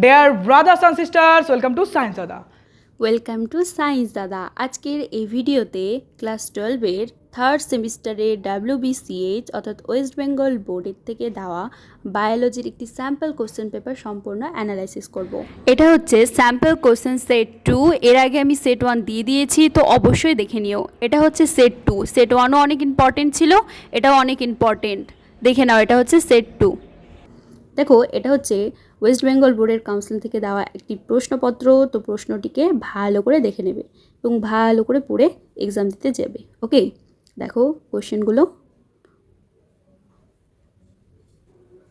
Dear brothers and sisters, welcome to science Dada welcome to science Dada আজকের এই ভিডিওতে class টুয়েলভের third সেমিস্টারে ডাব্লিউবিসিএইচ অর্থাৎ ওয়েস্ট বেঙ্গল বোর্ডের থেকে দেওয়া বায়োলজির একটি স্যাম্পল কোশ্চেন পেপার সম্পূর্ণ অ্যানালাইসিস করব। এটা হচ্ছে স্যাম্পল কোশ্চেন সেট টু এর আগে আমি সেট ওয়ান দিয়ে দিয়েছি তো অবশ্যই দেখে নিও। এটা হচ্ছে সেট টু সেট ওয়ানও অনেক ইম্পর্টেন্ট ছিল এটাও অনেক ইম্পর্টেন্ট দেখে নাও এটা হচ্ছে সেট টু দেখো এটা হচ্ছে ওয়েস্ট বেঙ্গল বোর্ডের কাউন্সিল থেকে দেওয়া একটি প্রশ্নপত্র, তো প্রশ্নটিকে ভালো করে দেখে নেবে এবং ভালো করে পড়ে এক্সাম দিতে যাবে ওকে দেখো কোশ্চেনগুলো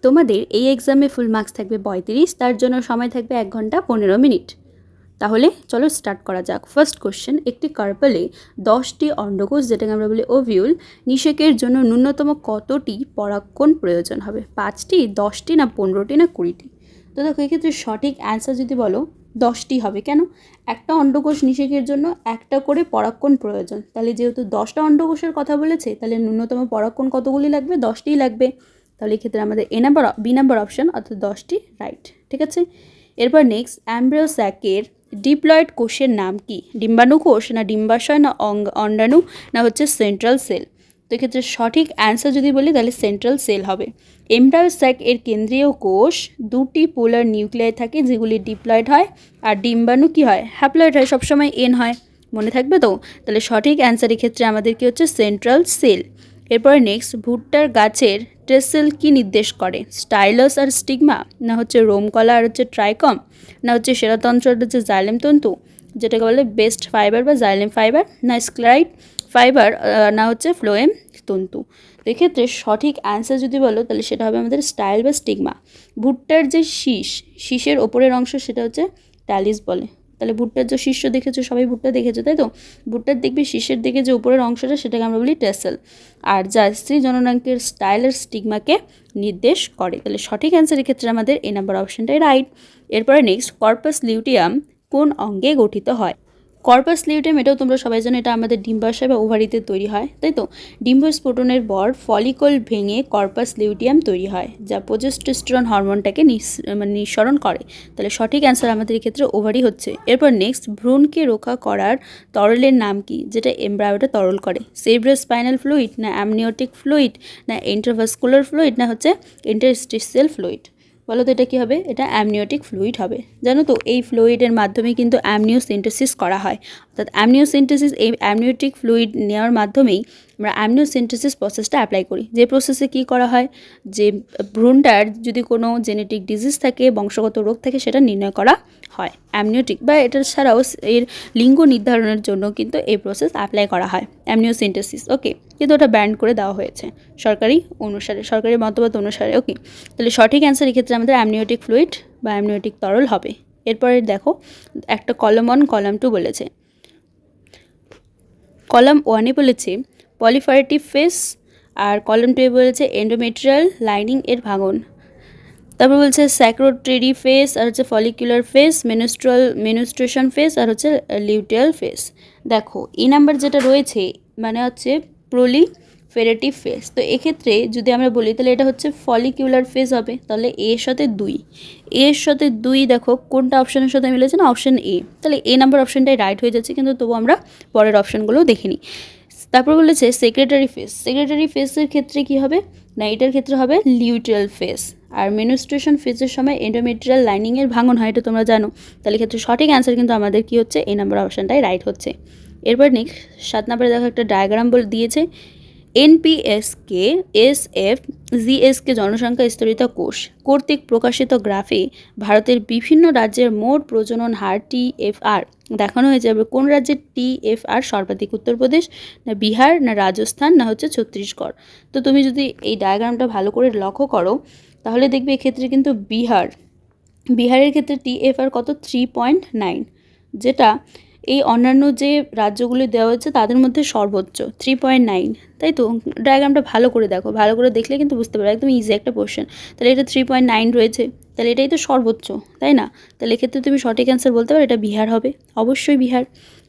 তোমাদের এই এক্সামে ফুল মার্কস থাকবে পঁয়ত্রিশ, তার জন্য সময় থাকবে এক ঘণ্টা পনেরো মিনিট। তাহলে চলো স্টার্ট করা যাক। ফার্স্ট কোশ্চেন একটি কার্পলে দশটি অন্ডকোষ, যেটাকে আমরা বলি ওভিউল নিষেকের জন্য ন্যূনতম কতটি পরাক্ষণ প্রয়োজন হবে? পাঁচটি, দশটি না পনেরোটি না কুড়িটি? তো দেখো, এক্ষেত্রে সঠিক অ্যান্সার যদি বলো, দশটি হবে। কেন? একটা অন্ডকোষ নিষেকের জন্য একটা করে পরাক্ষণ প্রয়োজন। তাহলে যেহেতু দশটা অন্ডকোষের কথা বলেছে, তাহলে ন্যূনতম পরাক্ষণ কতগুলি লাগবে? দশটিই লাগবে। তাহলে এক্ষেত্রে আমাদের A number B number option অর্থাৎ দশটি রাইট ঠিক আছে? এরপর নেক্সট অ্যাম্ব্রিওস্যাকের ডিপ্লয়েড কোষের নাম কি? ডিম্বাণু কোষ না ডিম্বাশয় না অঙ্গ অন্ডাণু, না হচ্ছে সেন্ট্রাল সেল তো এক্ষেত্রে সঠিক অ্যান্সার যদি বলি, তাহলে সেন্ট্রাল সেল হবে। এমব্রায়োস্যাক এর কেন্দ্রীয় কোষ দুটি পোলার নিউক্লিয়াই থাকে, যেগুলি ডিপ্লয়েড হয়, আর ডিম্বাণু কি হয়? হ্যাপ্লয়েড হয়, সবসময় এন হয়। মনে থাকবে তো? তাহলে সঠিক অ্যান্সার এক্ষেত্রে আমাদের কি হচ্ছে সেন্ট্রাল সেল এরপরে নেক্সট ভুট্টার গাছের টেসেল কি নির্দেশ করে? স্টাইলাস আর স্টিগমা না হচ্ছে রোমকলা আর হচ্ছে ট্রাইকম না হচ্ছে সেরাতন্ত্র আর হচ্ছে জাইলেম তন্তু? যেটাকে বলে বেস্ট ফাইবার বা জাইলেম ফাইবার না স্ক্লাইড ফাইবার না হচ্ছে ফ্লোয়েম তন্তু। তো এক্ষেত্রে সঠিক অ্যান্সার যদি বলো, তাহলে সেটা হবে আমাদের স্টাইল বা স্টিগমা ভুট্টার যে শীষ, শীষের ওপরের অংশ সেটা হচ্ছে ট্যালিস বলে। তাহলে ভুট্টার যে শীর্ষ দেখেছ, সবাই ভুট্টা দেখেছ, তাই তো? ভুট্টার দেখবে শীষের দিকে যে উপরের অংশটা, সেটাকে আমরা বলি টেসেল আর যা স্ত্রী জননাঙ্কের স্টাইলের স্টিগমাকে নির্দেশ করে। তাহলে সঠিক অ্যান্সারের ক্ষেত্রে আমাদের এই নাম্বার অপশনটাই রাইট এরপরে নেক্সট কর্পাস লিউটিয়াম কোন অঙ্গে গঠিত হয়? কর্পাস লিউটিয়াম এটাও তোমরা সবাই জানো, এটা আমাদের ডিম্বাশয় বা ওভারিতে তৈরি হয়, তাই তো? ডিম্বস্ফোটনের পর ফলিকল ভেঙে কর্পাস লিউটিয়াম তৈরি হয়, যা প্রোজেস্টেস্টেরন হরমোনটাকে মানে নিঃসরণ করে। তাহলে সঠিক অ্যান্সার আমাদের এক্ষেত্রে ওভারি হচ্ছে। এরপর নেক্সট ভ্রূণকে রক্ষা করার তরলের নাম কি? যেটা এমব্রায়োটা তরল করে। সেব্রাস স্পাইনাল ফ্লুইড না অ্যামনিওটিক ফ্লুইড না ইন্টারভাস্কুলার ফ্লুইড না হচ্ছে ইন্টারস্টিসিয়াল ফ্লুইড বলো তো এটা কী হবে? এটা অ্যামনিওটিক ফ্লুইড হবে। জানো তো, এই ফ্লুইডের মাধ্যমে কিন্তু অ্যামনিওসিনটেসিস করা হয়। অর্থাৎ অ্যামনিওসিনটেসিস এই অ্যামনিওটিক ফ্লুইড নেওয়ার মাধ্যমেই আমরা অ্যামনিওসিনটেসিস প্রসেসটা অ্যাপ্লাই করি। যে প্রসেসে কি করা হয়? যে ভ্রূণটার যদি কোনো জেনেটিক ডিজিজ থাকে, বংশগত রোগ থাকে, সেটা নির্ণয় করা হয়। অ্যামনিওটিক বা এটার ছাড়াও এর লিঙ্গ নির্ধারণের জন্য কিন্তু এই প্রসেস অ্যাপ্লাই করা হয়, অ্যামনিওসিন্থেসিস ওকে কিন্তু ওটা ব্যান্ড করে দেওয়া হয়েছে সরকারি অনুসারে, সরকারি মতবাদ অনুসারে ওকে তাহলে সঠিক অ্যান্সার এক্ষেত্রে আমাদের অ্যামনিওটিক ফ্লুইড বা অ্যামনিওটিক তরল হবে। এরপরে দেখো, একটা কলম ওয়ান কলম টু বলেছে। কলম ওয়ানে বলেছে পলিফারেটিভ ফেস আর কলাম টুয়ে বলেছে এন্ডোমেট্রিয়াল লাইনিং এর ভাঙন। তারপর বলছে স্যাক্রোটেরি ফেস আর হচ্ছে follicular phase menstrual menstruation phase আর হচ্ছে লিউটিয়াল ফেস দেখো, এই নাম্বার যেটা রয়েছে মানে হচ্ছে প্রলি ফেরেটিভ ফেস তো এক্ষেত্রে যদি আমরা বলি, তাহলে এটা হচ্ছে ফলিকিউলার ফেস হবে। তাহলে এর সাথে দুই। এর সাথে দুই, দেখো, কোনটা অপশানের সাথে মিলেছে না? অপশান এ তাহলে এ নাম্বার অপশানটাই রাইট হয়ে যাচ্ছে, কিন্তু তবু আমরা পরের অপশনগুলোও দেখিনি। তারপর বলেছে সেক্রেটারি ফেস সেক্রেটারি ফেসের ক্ষেত্রে কি হবে? না, এটার ক্ষেত্রে হবে লিউট্রাল ফেস আর মেনুস্ট্রেশন ফিজের সময় এন্ডোমেট্রিয়াল লাইনিংয়ের ভাঙন হয়, এটা তোমরা জানো। তাহলে ক্ষেত্রে সঠিক অ্যান্সার কিন্তু আমাদের কি হচ্ছে? এই নাম্বার অপশানটাই রাইট হচ্ছে। এরপর নেক্সট সাত নাম্বারে দেখো একটা ডায়াগ্রাম বলে দিয়েছে। এনপিএসকে এস এফ জিএসকে জনসংখ্যা স্তরিত কোষ। কর্তৃক প্রকাশিত গ্রাফে ভারতের বিভিন্ন রাজ্যের মোট প্রজনন হার টিএফআর দেখানো হয়েছে এবার কোন রাজ্যের টিএফআর সর্বাধিক উত্তরপ্রদেশ, না বিহার, না রাজস্থান, না হচ্ছে ছত্তিশগড়। তো তুমি যদি এই ডায়াগ্রামটা ভালো করে লক্ষ্য করো, তাহলে দেখবে এক্ষেত্রে কিন্তু বিহার, বিহারের ক্ষেত্রে টিএফআর কত? থ্রি পয়েন্ট নাইন যেটা এই অন্যান্য যে রাজ্যগুলি দেওয়া হয়েছে তাদের মধ্যে সর্বোচ্চ থ্রি পয়েন্ট নাইন তাই তো? ডায়াগ্রামটা ভালো করে দেখো, ভালো করে দেখলে কিন্তু বুঝতে পারো একদম ইজি একটা কোশ্চেন তাহলে এটা থ্রি পয়েন্ট নাইন রয়েছে, তাহলে এটাই তো সর্বোচ্চ, তাই না? তাহলে এক্ষেত্রে তুমি সঠিক অ্যান্সার বলতে পারো, এটা বিহার হবে, অবশ্যই Bihar.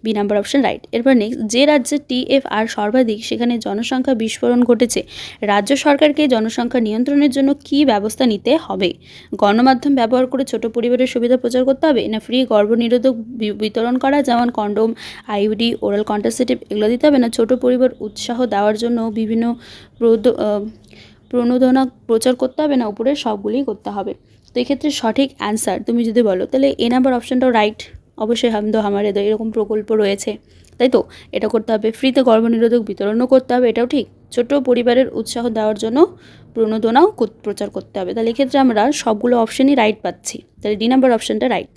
B number option right এরপর নেক্সট যে রাজ্যে টিএফআর সর্বাধিক, সেখানে জনসংখ্যা বিস্ফোরণ ঘটেছে, রাজ্য সরকারকে জনসংখ্যা নিয়ন্ত্রণের জন্য কী ব্যবস্থা নিতে হবে? গণমাধ্যম ব্যবহার করে ছোট পরিবারের সুবিধা প্রচার করতে হবে, না ফ্রি গর্ভনিরোধক বিতরণ করা, যেমন কন্ডোম আইউডি ওরাল কন্ট্রাসেপটিভ এগুলো দিতে হবে, না ছোট পরিবার উৎসাহ দেওয়ার জন্য বিভিন্ন প্রণোদনা প্রচার করতে হবে, না উপরের সবগুলোই করতে হবে? তো এক্ষেত্রে সঠিক অ্যান্সার তুমি যদি বলো, তাহলে এ নাম্বার অপশানটাও রাইট অবশ্যই হামদো হামারে দো এরকম প্রকল্প রয়েছে। তাই তো? এটা করতে হবে, ফ্রিতে গর্ভনিরোধক বিতরণও করতে হবে, এটাও ঠিক। ছোট পরিবারের উৎসাহ দেওয়ার জন্য প্রণোদনাও প্রচার করতে হবে। তাহলে এক্ষেত্রে আমরা সবগুলো অপশনই রাইট পাচ্ছি। তাহলে ডি নাম্বার অপশানটা রাইট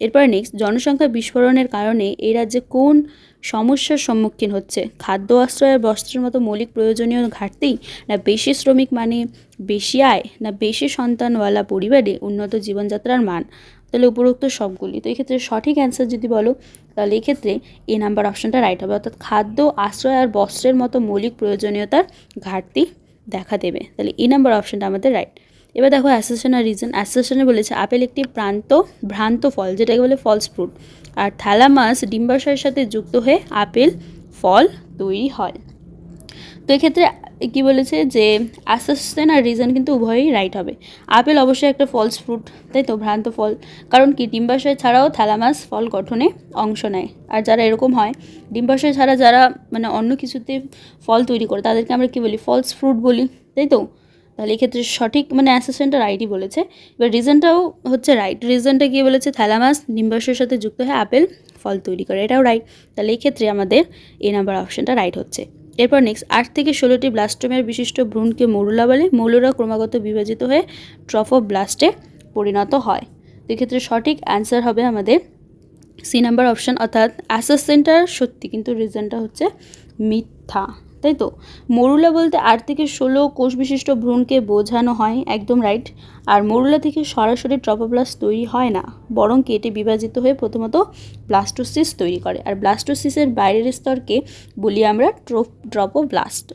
এরপর নেক্সট জনসংখ্যা বিস্ফোরণের কারণে এই রাজ্যে কোন সমস্যার সম্মুখীন হচ্ছে? খাদ্য আশ্রয় আর বস্ত্রের মতো মৌলিক প্রয়োজনীয় ঘাটতি না বেশি শ্রমিক মানে বেশি আয় না বেশি সন্তানওয়ালা পরিবারে উন্নত জীবনযাত্রার মান? তাহলে উপরোক্ত সবগুলি। তো এক্ষেত্রে সঠিক অ্যান্সার যদি বলো, তাহলে এক্ষেত্রে এ নাম্বার অপশানটা রাইট হবে। অর্থাৎ খাদ্য, আশ্রয় আর বস্ত্রের মতো মৌলিক প্রয়োজনীয়তার ঘাটতি দেখা দেবে। তাহলে এই নাম্বার অপশানটা আমাদের রাইট এবার দেখো অ্যাসেশন আর রিজন অ্যাসেশনে বলেছে, আপেল একটি প্রান্ত, ভ্রান্ত ফল, যেটাকে বলে ফলস ফ্রুট আর থ্যালামাস ডিম্বাশয়ের সাথে যুক্ত হয়ে আপেল ফল তৈরি হয়। তো এক্ষেত্রে কি বলেছে যে অ্যাসেশন আর রিজন কিন্তু উভয়ই রাইট হবে। আপেল অবশ্যই একটা ফলস ফ্রুট তাই তো? ভ্রান্ত ফল। কারণ কি? ডিম্বাশয় ছাড়াও থ্যালামাস ফল গঠনে অংশ নেয়। আর যারা এরকম হয় ডিম্বাশয় ছাড়া যারা মানে অন্য কিছুতে ফল তৈরি করে, তাদেরকে আমরা কি বলি? ফলস ফ্রুট বলি, তাই তো? তাহলে এক্ষেত্রে সঠিক মানে অ্যাসেসেন্টটা রাইটই বলেছে। এবার রিজনটাও হচ্ছে রাইট রিজনটা গিয়ে বলেছে থ্যালামাস ডিম্বাশয়ের সাথে যুক্ত হয়ে আপেল ফল তৈরি করে, এটাও রাইট তাহলে এই ক্ষেত্রে আমাদের এ নাম্বার অপশনটা রাইট হচ্ছে। এরপর নেক্সট আট থেকে ষোলোটি ব্লাস্টোমের বিশিষ্ট ভ্রূণকে মৌরুলা বলে মৌলরা ক্রমাগত বিভাজিত হয়ে ট্রফোব্লাস্টে পরিণত হয়। এক্ষেত্রে সঠিক অ্যান্সার হবে আমাদের সি নাম্বার অপশান অর্থাৎ অ্যাসেসেন্টটা সত্যি কিন্তু রিজনটা হচ্ছে মিথ্যা। তাই তো? মরুলা বলতে আট থেকে ষোলো কোষ বিশিষ্ট ভ্রূণকে বোঝানো হয়, একদম রাইট আর মরুলা থেকে সরাসরি ট্রপোপ্লাস্ট তৈরি হয় না, বরং কেটে বিভাজিত হয়ে প্রথমত ব্লাস্টোসিস তৈরি করে। আর ব্লাস্টোসিসের বাইরের স্তরকে বলি আমরা ট্রো ট্রপোব্লাস্ট।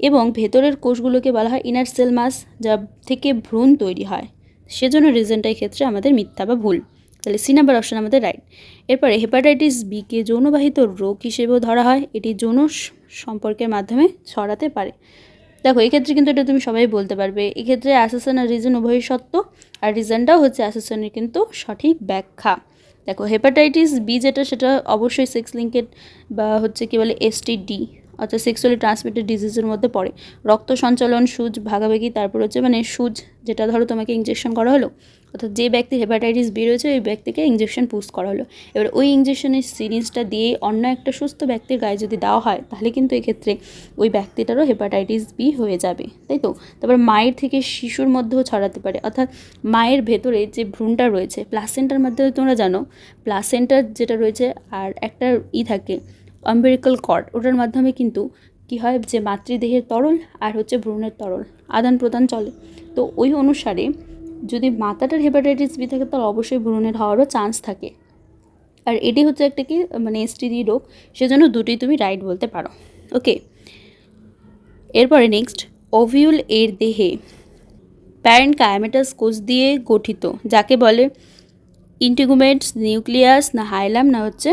এবং ভেতরের কোষগুলোকে বলা হয় ইনার সেল মাস, যা থেকে ভ্রূণ তৈরি হয়। সেজন্য রিজনটা ক্ষেত্রে আমাদের মিথ্যা বা ভুল। তাহলে সি নাম্বার অপশান আমাদের রাইট এরপরে হেপাটাইটিস বিকে যৌনবাহিত রোগ হিসেবেও ধরা হয়। এটি যৌন সম্পর্কের মাধ্যমে ছড়াতে পারে। দেখো, এক্ষেত্রে কিন্তু এটা তুমি সবাই বলতে পারবে। এক্ষেত্রে অ্যাসেসন আর রিজন উভয়ই সত্য, আর রিজনটাও হচ্ছে অ্যাসেসনের কিন্তু সঠিক ব্যাখ্যা। দেখো হেপাটাইটিস বি যেটা, সেটা অবশ্যই সেক্স লিঙ্কেড বা হচ্ছে কি বলে এসটিডি অর্থাৎ সেক্সুয়ালি ট্রান্সমিটেড ডিজিজের মধ্যে পড়ে। রক্ত সঞ্চালন সুচ ভাগাভাগি, তারপর হচ্ছে মানে সুচ যেটা ধরো তোমাকে ইঞ্জেকশন করা হলো, অর্থাৎ যে ব্যক্তি হেপাটাইটিস বি রয়েছে, ওই ব্যক্তিকে ইঞ্জেকশন পুশ করা হলো। এবার ওই ইঞ্জেকশনের সিরিজটা দিয়ে অন্য একটা সুস্থ ব্যক্তির গায়ে যদি দেওয়া হয়, তাহলে কিন্তু এক্ষেত্রে ওই ব্যক্তিটারও হেপাটাইটিস বি হয়ে যাবে, তাই তো? তারপর মায়ের থেকে শিশুর মধ্যেও ছড়াতে পারে। অর্থাৎ মায়ের ভেতরে যে ভ্রূণটা রয়েছে প্লাসেন্টার মাধ্যমে তোমরা জানো প্লাসেন্টার যেটা রয়েছে আর একটা ই থাকে অম্বেরিক্যাল কর্ড ওটার মাধ্যমে কিন্তু কি হয় যে মাতৃদেহের তরল আর হচ্ছে ভ্রূণের তরল আদান প্রদান চলে। তো ওই অনুসারে যদি মাতাটার হেপাটাইটিস বি থাকে, তাহলে অবশ্যই ভ্রূণের হওয়ারও চান্স থাকে। আর এটি হচ্ছে একটা কি মানে এসটিডি রোগ, সেজন্য দুটোই তুমি রাইট বলতে পারো। ওকে এরপরে নেক্সট ওভিউল এর দেহে প্যারেন্ট কায়ামেটাস কোষ দিয়ে গঠিত, যাকে বলে ইন্টিগুমেন্টস নিউক্লিয়াস না হাইলাম, না হচ্ছে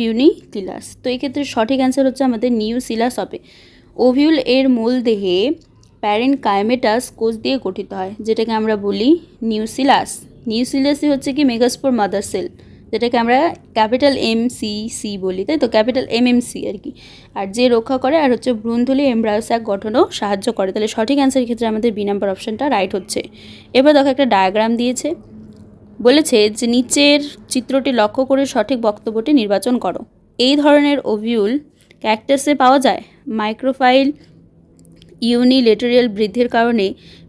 ফিউনিকিলাস তো এই ক্ষেত্রে সঠিক অ্যান্সার হচ্ছে আমাদের নিউসিলাস হবে। ওভিউল এর মূল দেহে প্যারেন্ট কায়ামেটাস কোষ দিয়ে গঠিত হয়, যেটাকে আমরা বলি নিউসিলাস নিউসিলাসই হচ্ছে কি মেগাস্পোর মাদার সেল যেটাকে আমরা ক্যাপিটাল এম সি সি বলি, তাই তো? ক্যাপিটাল এম এম সি আর কি। আর যে রক্ষা করে, আর হচ্ছে ভ্রূণথলি এমব্রায়োস্যাক গঠনও সাহায্য করে। তাহলে সঠিক অ্যান্সারের ক্ষেত্রে আমাদের বি নাম্বার অপশনটা রাইট হচ্ছে। এবার দেখো একটা ডায়াগ্রাম দিয়েছে। বলেছে যে নিচের চিত্রটি লক্ষ্য করে সঠিক বক্তব্যটি নির্বাচন করো। এই ধরনের ওভিউল ক্যাকটাসে পাওয়া যায়? মাইক্রোফাইল ইউনিলেটারিয়াল বৃদ্ধির কারণে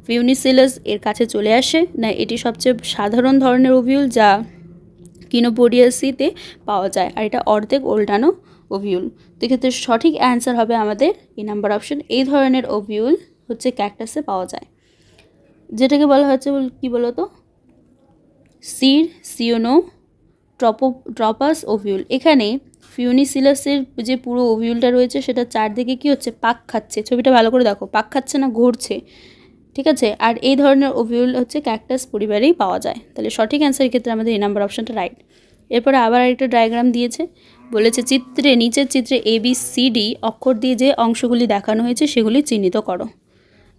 ফিউনিসিলাস এর কাছে চলে আসে না এটি সবচেয়ে সাধারণ ধরনের ওভিউল যা কিনোপোডিয়াসিতে পাওয়া যায়? আর এটা অর্ধেক ওল্টানো ওভিউল তো এক্ষেত্রে সঠিক অ্যান্সার হবে আমাদের এই নাম্বার অপশন। এই ধরনের ওভিউল হচ্ছে ক্যাকটাসে পাওয়া যায়। যেটাকে বলা হচ্ছে কি বলতো? সির, সিওনো, ট্রপো, ট্রপাস ওভিউল এখানে ফিউনিসিলাসের যে পুরো ওভিউলটা রয়েছে, সেটা চারদিকে কি হচ্ছে? পাক খাচ্ছে। ছবিটা ভালো করে দেখো। পাক খাচ্ছে না, ঘুরছে। ঠিক আছে? আর এই ধরনের ওভিউল হচ্ছে ক্যাকটাস পরিবারেই পাওয়া যায়। তাহলে সঠিক অ্যান্সারের ক্ষেত্রে আমাদের এই নাম্বার অপশানটা রাইট। এরপরে আবার আরেকটা ডায়াগ্রাম দিয়েছে। বলেছে, চিত্রে, নিচের চিত্রে এ বি সি ডি অক্ষর দিয়ে যে অংশগুলি দেখানো হয়েছে, সেগুলি চিহ্নিত করো।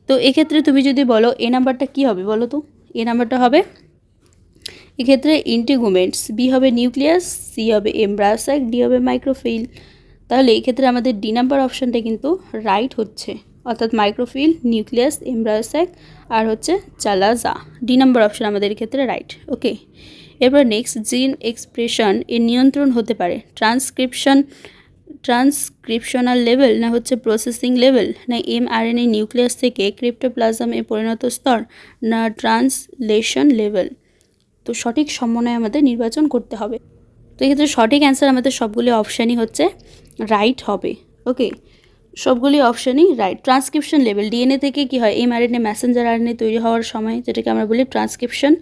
তো এক্ষেত্রে তুমি যদি বলো, এ নাম্বারটা কি হবে বলো তো? এ নাম্বারটা হবে এক্ষেত্রে ইন্টিগুমেন্টস বি হবে নিউক্লিয়াস সি হবে এমব্রায়োসাইক ডি হবে মাইক্রোফিল তাহলে এক্ষেত্রে আমাদের ডি নাম্বার অপশানটা কিন্তু রাইট হচ্ছে। অর্থাৎ মাইক্রোফিল নিউক্লিয়াস এমব্রায়োসাইক আর হচ্ছে চালাজা ডি নাম্বার অপশান আমাদের ক্ষেত্রে রাইট ওকে এরপর নেক্সট জিন এক্সপ্রেশন এর নিয়ন্ত্রণ হতে পারে। ট্রান্সক্রিপশন ট্রান্সক্রিপশনাল লেভেল না হচ্ছে প্রসেসিং লেভেল না M R N A nucleus থেকে ক্রিপ্টোপ্লাজমে পরিণত স্তর, না ট্রান্সলেশন লেভেল তো সঠিক সমন্বয় আমাদের নির্বাচন করতে হবে। তো এক্ষেত্রে সঠিক অ্যান্সার আমাদের সবগুলি অপশানই হচ্ছে রাইট হবে। ওকে সবগুলি অপশানই রাইট ট্রান্সক্রিপশন লেভেল ডিএনএ থেকে কি হয়? এমআরএনএ মেসেঞ্জার আরএনএ তৈরি হওয়ার সময় যেটাকে আমরা বলি ট্রান্সক্রিপশন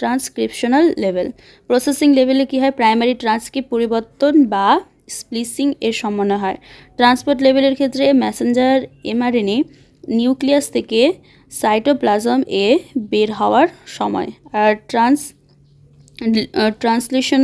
ট্রান্সক্রিপশনাল লেভেল প্রসেসিং লেভেলে কি হয়? প্রাইমারি ট্রান্সক্রিপ্ট পরিবর্তন বা স্প্লিসিং এর সমন্বয় হয়। ট্রান্সপোর্ট লেভেলের ক্ষেত্রে মেসেঞ্জার এমআরএনএ নিউক্লিয়াস থেকে সাইটোপ্লাজম এ বের হওয়ার সময়। আর ট্রান্স ট্রান্সলেশন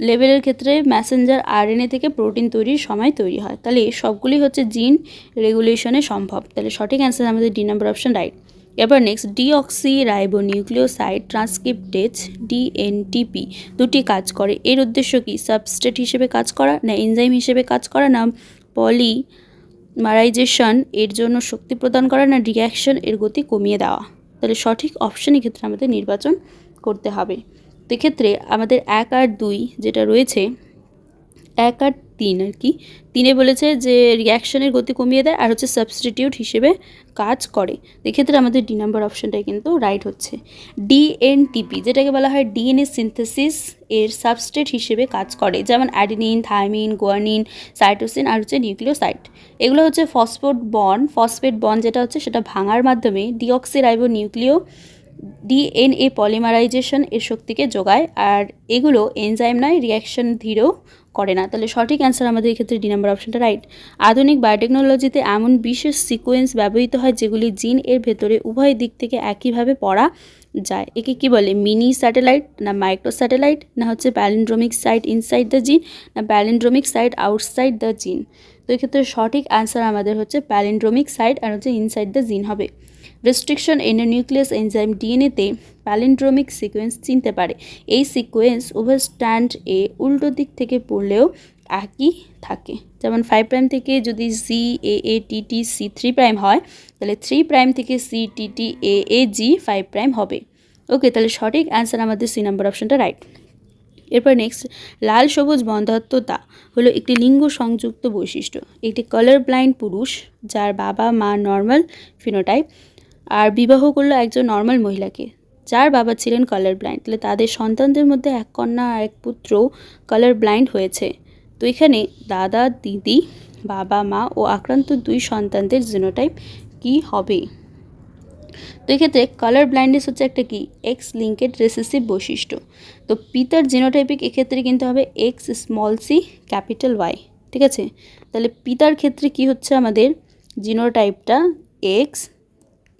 লেভেলের ক্ষেত্রে ম্যাসেঞ্জার আরএনএ থেকে প্রোটিন তৈরির সময় তৈরি হয়। তাহলে সবগুলি হচ্ছে জিন রেগুলেশনে সম্ভব। তাহলে সঠিক অ্যান্সার আমাদের ডি নাম্বার অপশন রাইট। এবার next deoxyribonucleoside transcriptase, dNTP, দুটি কাজ করে। এর উদ্দেশ্য কি? সাবস্টেট হিসেবে কাজ করা না এনজাইম হিসেবে কাজ করা না পলি মারাইজেশন এর জন্য শক্তি প্রদান করা না রিয়াকশন এর গতি কমিয়ে দেওয়া? তাহলে সঠিক অপশানের ক্ষেত্রে আমাদের নির্বাচন করতে হবে। তো এক্ষেত্রে আমাদের এক আর দুই যেটা রয়েছে, এক আর তিন আর কি, তিনে বলেছে যে রিয়াকশনের গতি কমিয়ে দেয় আর হচ্ছে সাবস্টিটিউট হিসেবে কাজ করে। এক্ষেত্রে আমাদের ডি নাম্বার অপশানটাই কিন্তু রাইট হচ্ছে। ডিএনটিপি যেটাকে বলা হয় ডিএনএ সিনথেসিস এর সাবস্টেট হিসেবে কাজ করে, যেমন অ্যাডিনিন থাইমিন গোয়ানিন সাইটোসিন আর হচ্ছে নিউক্লিওসাইড এগুলো হচ্ছে ফসফোট বন ফসফেট বন যেটা হচ্ছে সেটা ভাঙার মাধ্যমে ডিঅক্সিরাইবো নিউক্লিও ডিএনএ পলিমারাইজেশন এর শক্তিকে যোগায়, আর এগুলো এনজাইম নয় রিয়াকশন ধীরেও করে না। তাহলে সঠিক অ্যান্সার আমাদের ক্ষেত্রে ডি নাম্বার অপশনটা রাইট আধুনিক বায়োটেকনোলজিতে এমন বিশেষ সিকোয়েন্স ব্যবহৃত হয় যেগুলি জিন এর ভেতরে উভয় দিক থেকে একইভাবে পড়া যায়। একে কি বলে? মিনি স্যাটেলাইট না মাইক্রো স্যাটেলাইট না হচ্ছে প্যালিন্ড্রোমিক সাইট ইনসাইড দ্য জিন না প্যালিন্ড্রোমিক সাইট আউটসাইড দ্য জিন তো এক্ষেত্রে সঠিক অ্যান্সার আমাদের হচ্ছে প্যালিন্ড্রোমিক সাইট আর হচ্ছে ইনসাইড দ্য জিন হবে। রেস্ট্রিকশন নিউক্লিয়াস এনজাইম ডিএনএতে প্যালিন্ড্রোমিক সিকোয়েন্স চিনতে পারে। এই সিকোয়েন্স উভয় স্ট্যান্ড এ উল্টো দিক থেকে পড়লেও একই থাকে। যেমন ফাইভ প্রাইম থেকে যদি C A A T T C three prime হয়, তাহলে থ্রি প্রাইম থেকে C T T A A G five prime হবে। ওকে তাহলে সঠিক অ্যান্সার আমাদের সি নাম্বার অপশনটা রাইট এরপর নেক্সট লাল সবুজ বন্ধাত্মতা হলো একটি লিঙ্গ সংযুক্ত বৈশিষ্ট্য। একটি কালার ব্লাইন্ড পুরুষ, যার বাবা মা নর্মাল ফিনোটাইপ আর বিবাহ করল একজন নর্মাল মহিলাকে। যার বাবা ছিলেন কালার ব্লাইন্ড তাহলে তাদের সন্তানদের মধ্যে এক কন্যা আর এক পুত্র কালার ব্লাইন্ড হয়েছে। তো এখানে দাদা, দিদি, বাবা, মা ও আক্রান্ত দুই সন্তানদের জিনোটাইপ কি হবে? তো এক্ষেত্রে কালার ব্লাইন্ডনেস হচ্ছে একটা কি? এক্স লিঙ্কেড রেসেসিভ বৈশিষ্ট্য। তো পিতার জিনোটাইপিক এক্ষেত্রে কিন্তু হবে X small C capital Y ঠিক আছে? তাহলে পিতার ক্ষেত্রে কি হচ্ছে আমাদের? জিনোটাইপটা X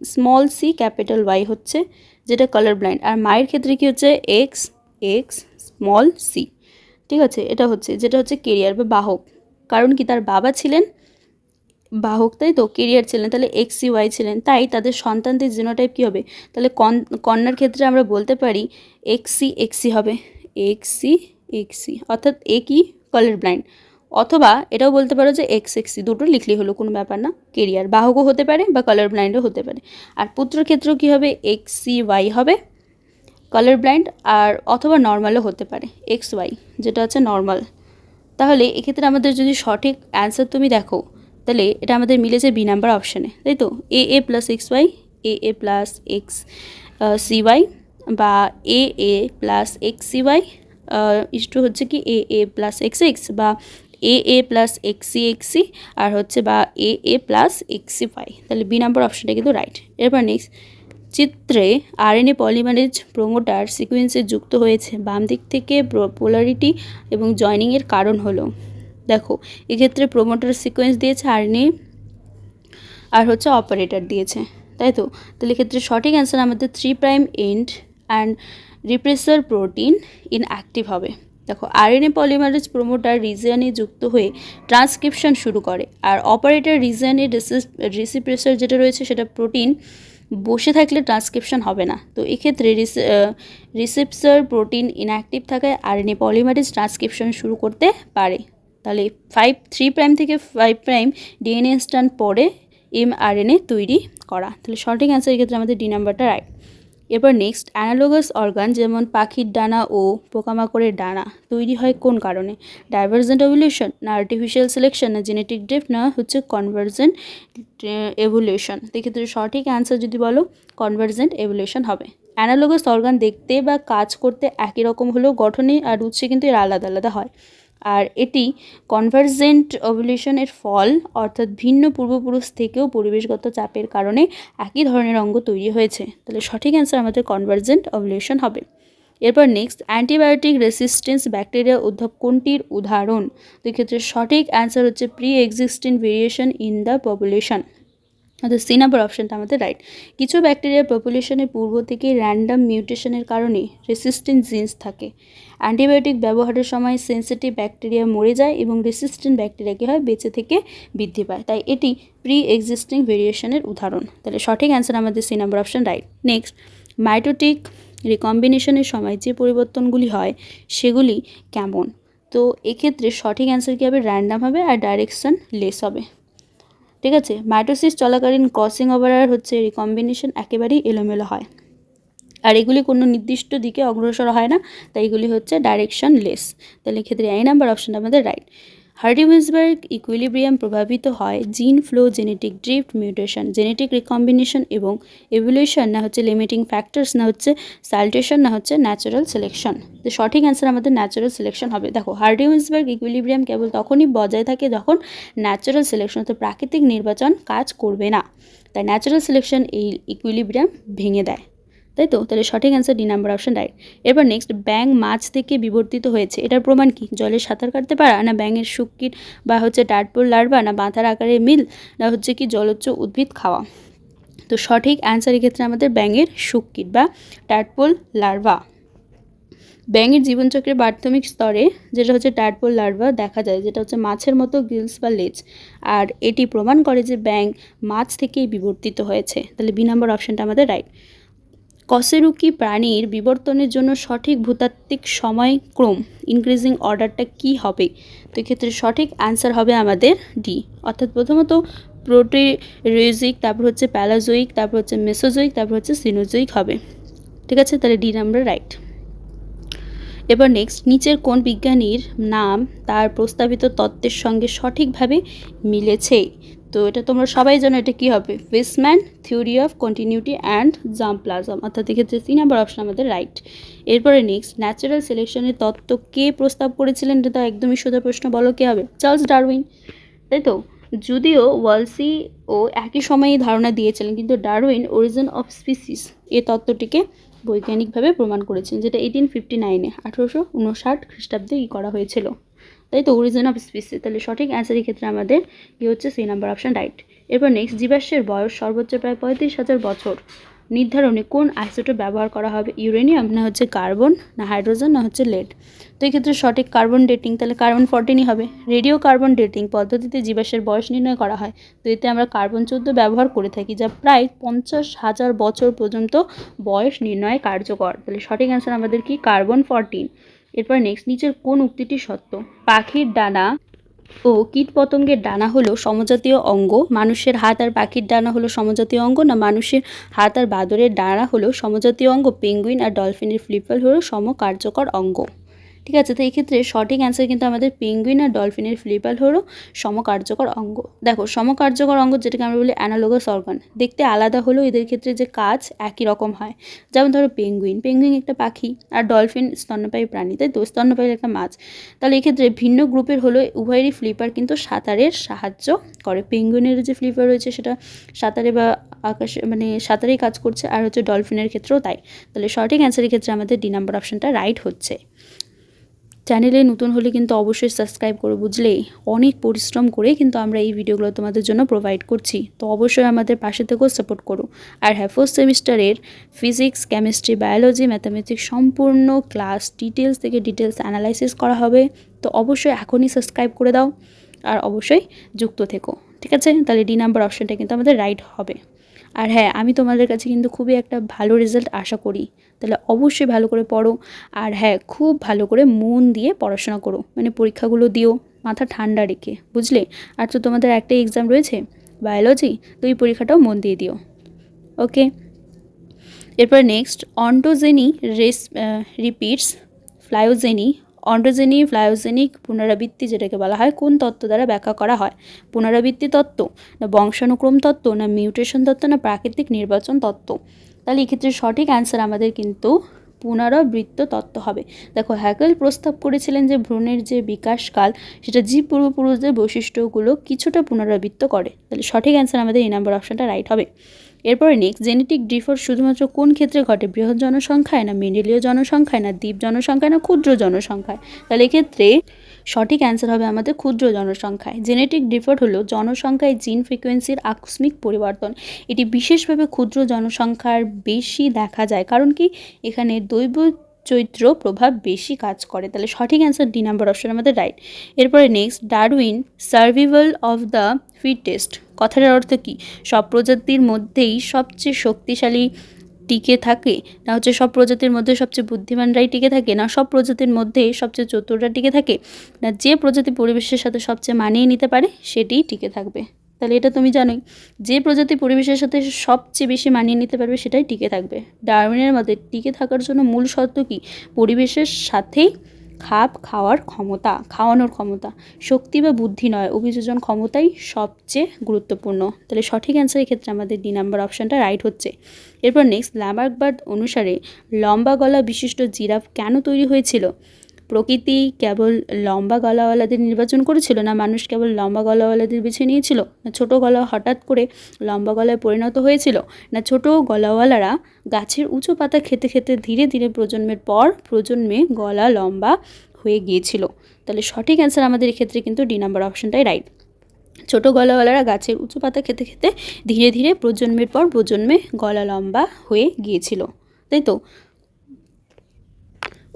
small C capital Y হচ্ছে যেটা কালার ব্লাইন্ড আর মায়ের ক্ষেত্রে কি হচ্ছে? এক্স এক্স স্মল সি ঠিক আছে? এটা হচ্ছে, যেটা হচ্ছে কেরিয়ার বা বাহক। কারণ কি? তার বাবা ছিলেন বাহক, তাই তো? কেরিয়ার ছিলেন। তাহলে এক্স সি ওয়াই ছিলেন। তাই তাদের সন্তানদের জিনোটাইপ কী হবে? তাহলে কন্যার ক্ষেত্রে আমরা বলতে পারি এক্স সি এক্স সি হবে। এক্স সি এক্স সি অর্থাৎ এ কি? কালার ব্লাইন্ড অথবা এটাও বলতে পারো যে এক্স এক্সি দুটো লিখলেই হলো, কোনো ব্যাপার না। কেরিয়ার বাহকও হতে পারে বা কালার ব্লাইন্ডও হতে পারে। আর পুত্র ক্ষেত্রেও কী হবে? এক্স সি ওয়াই হবে। কালার ব্লাইন্ড আর অথবা নর্মালও হতে পারে এক্স ওয়াই যেটা হচ্ছে নর্মাল তাহলে এক্ষেত্রে আমাদের যদি সঠিক অ্যান্সার তুমি দেখো, তাহলে এটা আমাদের মিলেছে বি নাম্বার অপশানে তাই তো? A A plus X Y A A plus X C Y বা A A plus X C Y is to হচ্ছে কি A A plus X X বা A A plus X C X C আর হচ্ছে বা A A plus X C Y তাহলে B number অপশানটা কিন্তু right এরপর নেক্সট চিত্রে আরএনএ পলিমারেজ প্রোমোটার সিকুয়েন্সে যুক্ত হয়েছে। বাম দিক থেকে পোলারিটি এবং জয়নিংয়ের কারণ হলো। দেখো, এক্ষেত্রে প্রোমোটার সিকোয়েন্স দিয়েছে আরএনএ আর হচ্ছে অপারেটর দিয়েছে। তাই তো? তাহলে এক্ষেত্রে সঠিক অ্যান্সার আমাদের three prime end and repressor protein inactive হবে। দেখো আরএনএ পলিমারেজ প্রোমোটার রিজিয়নে যুক্ত হয়ে ট্রান্সক্রিপশন শুরু করে। আর অপারেটর রিজিয়নে রিসিপ্রেসার যেটা রয়েছে, সেটা প্রোটিন বসে থাকলে ট্রান্সক্রিপশন হবে না। তো এক্ষেত্রে রিসিপসার প্রোটিন ইনঅ্যাক্টিভ থাকায় আরএনএ পলিমারেজ ট্রান্সক্রিপশন শুরু করতে পারে। তাহলে ফাইভ থ্রি প্রাইম থেকে ফাইভ প্রাইম ডিএনএ স্ট্যান্ড পরে এম এমআরএনএ তৈরি করা। তাহলে সঠিক অ্যান্সার এক্ষেত্রে আমাদের ডি নাম্বারটা রাইট এরপর নেক্সট অ্যানালোগাস অর্গান যেমন পাখির ডানা ও পোকামাকড়ের ডানা তৈরি হয় কোন কারণে? ডাইভার্জেন্ট এভলিউশন না আর্টিফিশিয়াল সিলেকশন না জেনেটিক ড্রিফট না হচ্ছে কনভার্জেন্ট এভলিউশন এক্ষেত্রে সঠিক অ্যান্সার যদি বলো কনভার্জেন্ট এভলিউশন হবে। অ্যানালোগাস অর্গান দেখতে বা কাজ করতে একই রকম হলেও গঠনে আর উৎসে কিন্তু এর আলাদা আলাদা হয়। আর এটি কনভার্জেন্ট অভলিউশনের ফল, অর্থাৎ ভিন্ন পূর্বপুরুষ থেকেও পরিবেশগত চাপের কারণে একই ধরনের অঙ্গ তৈরি হয়েছে। তাহলে সঠিক অ্যান্সার আমাদের কনভার্জেন্ট অভলিউশন হবে। এরপর নেক্সট অ্যান্টিবায়োটিক রেসিস্টেন্স ব্যাকটেরিয়া উদ্ভব কোনটির উদাহরণ? তো সঠিক অ্যান্সার হচ্ছে pre existing variation in the population অর্থাৎ সি নাম্বার অপশানটা আমাদের রাইট কিছু ব্যাকটেরিয়ার পপুলেশনে পূর্ব থেকে র্যান্ডাম মিউটেশনের কারণে রেসিস্টেন্ট জিন্স থাকে। অ্যান্টিবায়োটিক ব্যবহারের সময় সেন্সিটিভ ব্যাকটেরিয়া মরে যায় এবং রেসিস্টেন্ট ব্যাকটেরিয়া কী হয় বেঁচে থেকে বৃদ্ধি পায়। তাই এটি প্রি এক্সিস্টিং ভেরিয়েশনের উদাহরণ। তাহলে সঠিক অ্যান্সার আমাদের C number option right next mitotic রিকম্বিনেশনের সময় যে পরিবর্তনগুলি হয়, সেগুলি কেমন? তো এক্ষেত্রে সঠিক অ্যান্সার কী হবে? র্যান্ডাম হবে আর ডাইরেকশন লেস হবে। ঠিক আছে? মাইটোসিস চলাকালীন ক্রসিং ওভার হচ্ছে রিকম্বিনেশন একেবারেই এলোমেলো হয়। আর এগুলি কোনো নির্দিষ্ট দিকে অগ্রসর হয় না, তাই এগুলি হচ্ছে ডাইরেকশন লেস তাহলে ক্ষেত্রে এই নাম্বার অপশানটা আমাদের রাইট হার্ডিমিসবার্গ ইকুইলিব্রিয়াম প্রভাবিত হয় gene flow genetic drift mutation genetic recombination এবং এভলিউশন না হচ্ছে লিমিটিং ফ্যাক্টরস না হচ্ছে সালটেশন না হচ্ছে ন্যাচারাল সিলেকশন তো সঠিক অ্যান্সার আমাদের ন্যাচারাল সিলেকশন হবে। দেখো হার্ডিমিসবার্গ ইকুইলিব্রিয়াম কেবল তখনই বজায় থাকে যখন ন্যাচারাল সিলেকশন অর্থাৎ প্রাকৃতিক নির্বাচন কাজ করবে না। তাই ন্যাচারাল সিলেকশন এই ইকুইলিব্রিয়াম ভেঙে দেয়। তাই তো? তাহলে সঠিক answer D number option right এরপর নেক্সট ব্যাং মাছ থেকে বিবর্তিত হয়েছে। এটার প্রমাণ কি? জলে সাঁতার কাটতে পারা? না ব্যাঙের শুকির বা হচ্ছে টাটপোল লার্ভা না বাঁধার আকারে মিল? না হচ্ছে কি জলচ্চ উদ্ভিদ খাওয়া? তো সঠিক অ্যান্সার এক্ষেত্রে আমাদের ব্যাঙের শুকির বা টাটপোল লার্ভা ব্যাঙের জীবনচক্রের প্রাথমিক স্তরে যেটা হচ্ছে টাটপোল লার্ভা দেখা যায়, যেটা হচ্ছে মাছের মতো গিলস বা লেজ আর এটি প্রমাণ করে যে ব্যাঙ মাছ থেকেই বিবর্তিত হয়েছে। তাহলে বি নাম্বার অপশানটা আমাদের রাইট কশেরুকি প্রাণীর বিবর্তনের জন্য সঠিক ভূতাত্ত্বিক সময় ক্রম ইনক্রিজিং অর্ডারটা কি হবে? তো এক্ষেত্রে সঠিক অ্যান্সার হবে আমাদের ডি। অর্থাৎ প্রথমত প্রোটেরিজিক, তারপর হচ্ছে প্যালাজোইক, তারপর হচ্ছে মেসোজোইক, তারপর হচ্ছে সিনোজোইক হবে। ঠিক আছে? তাহলে ডি নাম্বার রাইট। এবার নেক্সট, নিচের কোন বিজ্ঞানীর নাম তার প্রস্তাবিত তত্ত্বের সঙ্গে সঠিকভাবে মিলেছে? তো এটা তোমরা সবাই জানো এটা কী হবে। Weismann theory of continuity and germplasm অর্থাৎ এক্ষেত্রে তিন নম্বর অপশন আমাদের রাইট এরপরে নেক্সট ন্যাচারাল সিলেকশনের তত্ত্ব কে প্রস্তাব করেছিলেন এটা তো একদমই সোজা প্রশ্ন, বলো কে হবে? Charles Darwin. তাই তো? যদিও ওয়ালসি ও একই সময়েই ধারণা দিয়েছিলেন, কিন্তু ডারউইন অরিজিন অফ স্পিসিস এ তত্ত্বটিকে বৈজ্ঞানিকভাবে প্রমাণ করেছেন, যেটা এইটিন ফিফটি নাইনে আঠেরোশো উনষাট খ্রিস্টাব্দে করা হয়েছিল। তাই তো অরিজিন অফ স্পিসিস তাহলে সঠিক অ্যান্সারের ক্ষেত্রে আমাদের কি হচ্ছে? সেই নাম্বার অপশান রাইট এরপর নেক্সট জীবাশ্মের বয়স সর্বোচ্চ প্রায় পঁয়ত্রিশ হাজার বছর। নির্ধারণে কোন আইসোটোপ ব্যবহার করা হবে? ইউরেনিয়াম না হচ্ছে কার্বন না হাইড্রোজেন না হচ্ছে লেড তো এই ক্ষেত্রে সঠিক কার্বন ডেটিং তাহলে কার্বন ফোরটিনই হবে। রেডিও কার্বন ডেটিং পদ্ধতিতে জীবাশ্মের বয়স নির্ণয় করা হয়। তো এতে আমরা কার্বন চোদ্দ ব্যবহার করে থাকি, যা প্রায় পঞ্চাশ হাজার বছর পর্যন্ত বয়স নির্ণয় কার্যকর। তাহলে সঠিক অ্যান্সার আমাদের কি? কার্বন ফোরটিন এরপর নেক্সট নিচের কোন উক্তিটি সত্য? পাখির ডানা ও কীট পতঙ্গের ডানা হলো সমজাতীয় অঙ্গ। মানুষের হাত আর পাখির ডানা হলো সমজাতীয় অঙ্গ না মানুষের হাত আর বাদরের ডানা হলো সমজাতীয় অঙ্গ। পেঙ্গুইন আর ডলফিনের ফ্লিপল হলো সমকার্যকর অঙ্গ। ঠিক আছে, তো এই ক্ষেত্রে সঠিক অ্যান্সার কিন্তু আমাদের পেঙ্গুইন আর ডলফিনের ফ্লিপাল হলো সমকার্যকর অঙ্গ। দেখো, সমকার্যকর অঙ্গ যেটাকে আমরা বলি অ্যানালোগাস অর্গান দেখতে আলাদা হলেও এদের ক্ষেত্রে যে কাজ একই রকম হয়। যেমন ধরো পেঙ্গুইন পেঙ্গুইন একটা পাখি আর ডলফিন স্তন্যপায়ী প্রাণী, তাই তো? স্তন্যপায়ী একটা মাছ। তাহলে এক্ষেত্রে ভিন্ন গ্রুপের হলো উভয়েরই ফ্লিপার কিন্তু সাঁতারের সাহায্য করে। পেঙ্গুইনের যে ফ্লিপার রয়েছে সেটা সাঁতারে বা আকাশে মানে সাঁতারেই কাজ করছে, আর হচ্ছে ডলফিনের ক্ষেত্রেও তাই। তাহলে সঠিক অ্যান্সারের ক্ষেত্রে আমাদের ডি নাম্বার অপশানটা রাইট হচ্ছে। চ্যানেলে নতুন হলে কিন্তু অবশ্যই সাবস্ক্রাইব করো, বুঝলে? অনেক পরিশ্রম করে কিন্তু আমরা এই ভিডিওগুলো তোমাদের জন্য প্রোভাইড করছি। তো অবশ্যই আমাদের পাশে থেকেও সাপোর্ট করো। আর হ্যাঁ ফার্স্ট সেমিস্টারের ফিজিক্স কেমিস্ট্রি বায়োলজি ম্যাথামেটিক্স সম্পূর্ণ ক্লাস ডিটেলস থেকে ডিটেলস অ্যানালাইসিস করা হবে। তো অবশ্যই এখনই সাবস্ক্রাইব করে দাও। আর অবশ্যই যুক্ত থেকো, ঠিক আছে? তাহলে ডি নাম্বার অপশানটা কিন্তু আমাদের রাইট হবে। আর হ্যাঁ আমি তোমাদের কাছে কিন্তু খুবই একটা ভালো রেজাল্ট আশা করি। তাহলে অবশ্যই ভালো করে পড়ো। আর হ্যাঁ খুব ভালো করে মন দিয়ে পড়াশোনা করো। মানে পরীক্ষাগুলো দিও, মাথা ঠান্ডা রেখে, বুঝলে? আর তো তোমাদের একটাই এক্সাম রয়েছে বায়োলজি তো এই পরীক্ষাটাও মন দিয়ে দিও। ওকে এরপর next ontogeny race repeats phylogeny ontogeny phylogenic পুনরাবৃত্তি যেটাকে বলা হয়, কোন তত্ত্ব দ্বারা ব্যাখ্যা করা হয়? পুনরাবৃত্তি তত্ত্ব, না বংশানুক্রম তত্ত্ব, না মিউটেশন তত্ত্ব, না প্রাকৃতিক নির্বাচন তত্ত্ব? তাহলে এক্ষেত্রে সঠিক অ্যান্সার আমাদের কিন্তু পুনরাবৃত্ত তত্ত্ব হবে। দেখো, হ্যাকেল প্রস্তাব করেছিলেন যে ভ্রূণের যে বিকাশকাল, সেটা জীব পূর্বপুরুষদের বৈশিষ্ট্যগুলো কিছুটা পুনরাবৃত্ত করে। তাহলে সঠিক অ্যান্সার আমাদের এই নাম্বার অপশানটা রাইট হবে। এরপরে নেক্সট জেনেটিক ডিফার শুধুমাত্র কোন ক্ষেত্রে ঘটে? বৃহৎ জনসংখ্যায় না মেন্ডেলীয় জনসংখ্যায় না দ্বীপ জনসংখ্যায় না ক্ষুদ্র জনসংখ্যায়? তাহলে এক্ষেত্রে সঠিক অ্যান্সার হবে আমাদের ক্ষুদ্র জনসংখ্যায়। জেনেটিক ডিফল্ট হলো জনসংখ্যায় জিন ফ্রিকোয়েন্সির আকস্মিক পরিবর্তন। এটি বিশেষভাবে ক্ষুদ্র জনসংখ্যার বেশি দেখা যায়। কারণ কি? এখানে দৈব চৈত্র প্রভাব বেশি কাজ করে। তাহলে সঠিক অ্যান্সার ডি নাম্বার অপশন আমাদের রাইট এরপরে next Darwin survival of the fittest কথাটার অর্থ কী? সব প্রজাতির মধ্যেই সবচেয়ে শক্তিশালী টিকে থাকে, না হচ্ছে সব প্রজাতির মধ্যে সবচেয়ে বুদ্ধিমানরাই টিকে থাকে, না সব প্রজাতির মধ্যে সবচেয়ে চতুররা টিকে থাকে, না যে প্রজাতি পরিবেশের সাথে সবচেয়ে মানিয়ে নিতে পারে সেটিই টিকে থাকবে। তাহলে এটা তুমি জানোই, যে প্রজাতি পরিবেশের সাথে সবচেয়ে বেশি মানিয়ে নিতে পারবে সেটাই টিকে থাকবে। ডারউইনের মতে টিকে থাকার জন্য মূল শর্ত কি? পরিবেশের সাথেই খাপ খাওয়ার ক্ষমতা, খাওয়ানোর ক্ষমতা। শক্তি বা বুদ্ধি নয়, অভিযোজন ক্ষমতাই সবচেয়ে গুরুত্বপূর্ণ। তাহলে সঠিক অ্যান্সারের ক্ষেত্রে আমাদের ডি নাম্বার অপশানটা রাইট হচ্ছে। এরপর নেক্সট ল্যামার্কবার্ড অনুসারে লম্বা গলা বিশিষ্ট জিরাফ কেন তৈরি হয়েছিল? প্রকৃতি কেবল লম্বা গলাওয়ালাদের নির্বাচন করেছিল না মানুষ কেবল লম্বা গলাওয়ালাদের বেছে নিয়েছিল? না ছোট গলা হঠাৎ করে লম্বা গলায় পরিণত হয়েছিল? না ছোট গলাওয়ালারা গাছের উঁচু পাতা খেতে খেতে ধীরে ধীরে প্রজন্মের পর প্রজন্মে গলা লম্বা হয়ে গিয়েছিল? তাহলে সঠিক অ্যান্সার আমাদের এক্ষেত্রে কিন্তু ডি নাম্বার অপশনটাই রাইট ছোট গলাওয়ালারা গাছের উঁচু পাতা খেতে খেতে ধীরে ধীরে প্রজন্মের পর প্রজন্মে গলা লম্বা হয়ে গিয়েছিল। তাই তো?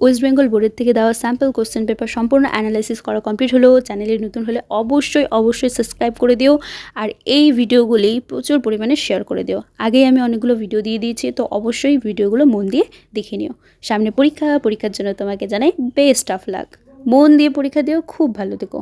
ওয়েস্ট বেঙ্গল বোর্ডের থেকে দেওয়া স্যাম্পল কোশ্চেন পেপার সম্পূর্ণ অ্যানালাইসিস করা কমপ্লিট হলো চ্যানেলে নতুন হলে অবশ্যই অবশ্যই সাবস্ক্রাইব করে দিও। আর এই ভিডিওগুলি প্রচুর পরিমাণে শেয়ার করে দিও। আগেই আমি অনেকগুলো ভিডিও দিয়ে দিয়েছি, তো অবশ্যই ভিডিওগুলো মন দিয়ে দেখে নিও। সামনে পরীক্ষা, পরীক্ষার জন্য তোমাকে জানাই বেস্ট অফ লাক মন দিয়ে পরীক্ষা দিও, খুব ভালো থেকো।